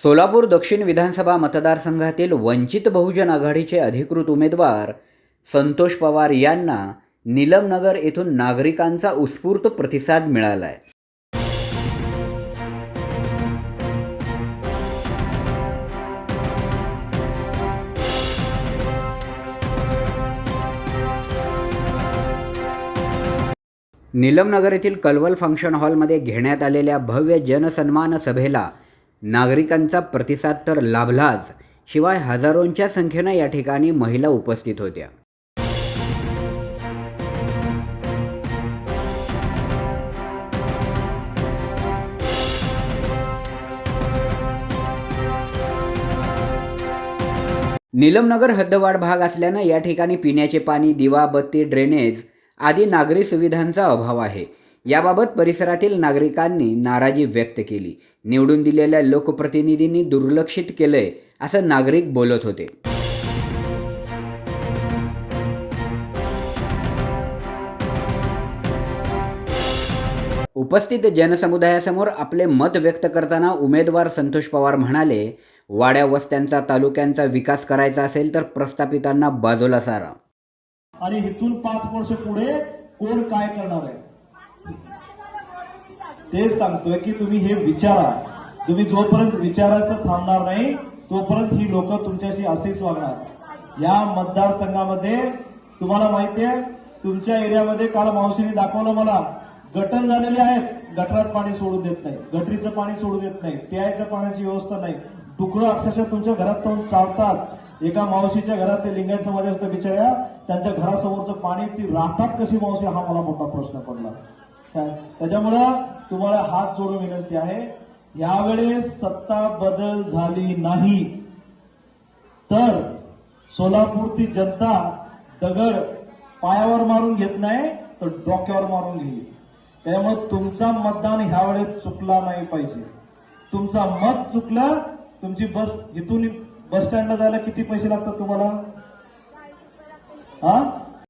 सोलापूर दक्षिण विधानसभा मतदारसंघातील वंचित बहुजन आघाडीचे अधिकृत उमेदवार संतोष पवार यांना निलमनगर येथून नागरिकांचा उत्स्फूर्त प्रतिसाद मिळाला आहे निलमनगर येथील कलवल फंक्शन हॉलमध्ये घेण्यात आलेल्या भव्य जनसन्मान सभेला नागरिकांचा प्रतिसाद तर लाभलाच शिवाय हजारोंच्या संख्येनं या ठिकाणी महिला उपस्थित होत्या. निलमनगर हद्दवाढ भाग असल्यानं या ठिकाणी पिण्याचे पाणी दिवा बत्ती ड्रेनेज आदी नागरी सुविधांचा अभाव आहे. याबाबत परिसरातील नागरिकांनी नाराजी व्यक्त केली. निवडून दिलेल्या लोकप्रतिनिधींनी दुर्लक्षित केलंय असं नागरिक बोलत होते. उपस्थित जनसमुदायासमोर आपले मत व्यक्त करताना उमेदवार संतोष पवार म्हणाले वाड्या वस्त्यांचा तालुक्यांचा विकास करायचा असेल तर प्रस्थापितांना बाजूला सारा. आणि इथून पाच वर्ष पुढे कोण काय करणार आहे? तेच सांगतोय की तुम्ही हे विचारा. तुम्ही जोपर्यंत विचारायचं थांबणार नाही तोपर्यंत ही लोक तुमच्याशी असेच वागणार. या मतदारसंघामध्ये तुम्हाला माहितीये तुमच्या एरियामध्ये काल मावशीने दाखवलं मला गटर झालेले आहेत गटरात पाणी सोडू देत नाही गटरीचं पाणी सोडू देत नाही प्यायच्या पाण्याची व्यवस्था नाही. डुकरं अक्षरशः तुमच्या घरात जाऊन चावतात एका मावशीच्या घरात ते लिंगायत समाजाच्या बिचाऱ्या त्यांच्या घरासमोरचं पाणी ती राहतात कशी मावशी? हा मला मोठा प्रश्न पडला. त्याच्यामुळं तुम्हाला हात जोडून विनंती आहे यावेळेस सत्ता बदल झाली नाही. तर सोलापूरची जनता दगड पायावर मारून घेत नाही तर डोक्यावर मारून घेईल. त्यामुळे तुमचा मतदान ह्यावेळेस चुकला नाही पाहिजे. तुमचा मत चुकला तुमची बस इथून बस स्टँडला जायला किती पैसे लागतात तुम्हाला? हा?